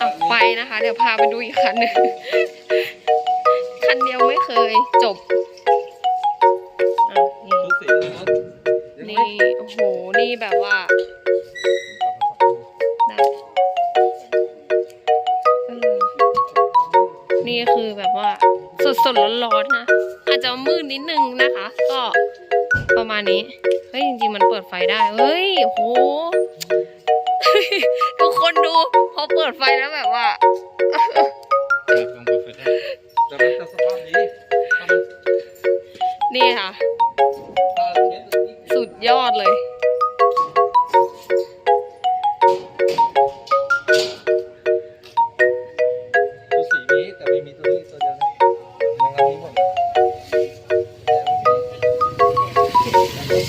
อะไปนะคะ เดี๋ยวพาไปดูอีกคันหนึ่งคันเดียวไม่เคยจบอะนี่ชุดสีรถยังไม่นี่โอ้โหนี่แบบว่าได้เออนี่คือแบบว่าสดสดๆร้อนๆนะ อาจจะมืดนิดนึงนะคะ ก็ประมาณนี้เฮ้ยจริงๆมันเปิดไฟได้เฮ้ยโห ทุกคนดูพอเปิดไฟแล้วแบบว่า ลงเปิดไฟได้แต่มันจะสภาพนี้ถ้ามันนี่ค่ะ ถ้าเคสนี้สุดยอดเลยชุดสีนี้แต่ไม่มีตัวนี้ตัวเดียวนะยังเอานี้หมดเลย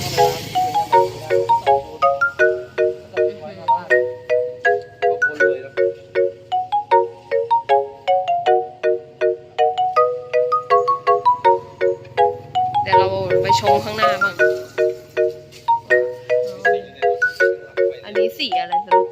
ก็ เดี๋ยวเราไปชมข้างหน้าบ้าง อันนี้สีอะไรสรุป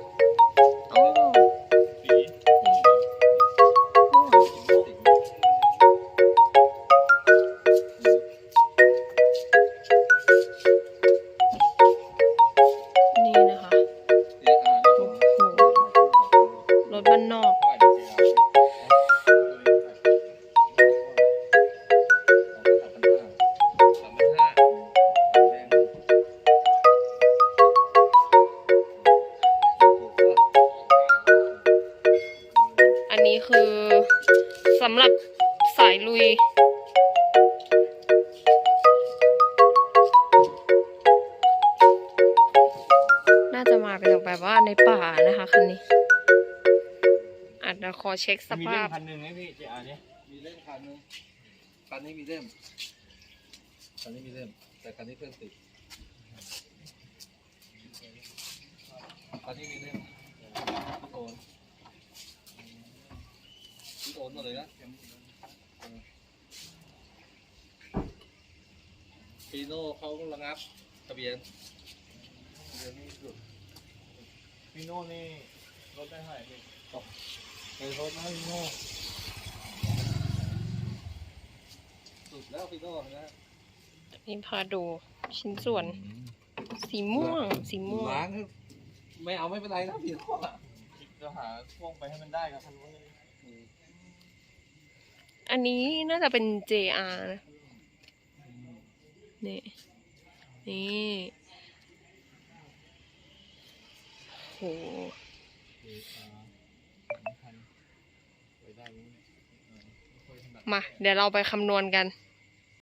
นี้คือสำหรับสายลุย น่าจะมาเป็นแบบว่าในป่านะคะคันนี้อาจจะขอเช็คสมีเล่พมพันหนึ่งไหมพี่เจอาร์เนี่ยมีเล่มคันหนึ่งคันนี้มีเล่มคันนี้มีเล่มแต่คันนี้เครื่องติดคันนี้มีเล่มโอ นพี่โอนหมดเลยนะปีโน่เขาระงับทะเบียนทะเบียนนี่หลุดพี่โน่นี่รถได้เท่าไหร่พี่ไปรถนะพี่โน่สุดแล้วพี่โน่นะนี่พาดูชิ้นส่วน สีม่วง สีม่วงล้างให้ไม่เอาไม่เป็นไรนะพี่โน่อะจะหาช่วงไปให้มันได้ครับคันนู้นเลย อันนี้น่าจะเป็น JR นะนี่ นี่โหไปได้ไหมา เดี๋ยวเราไปคำนวณกัน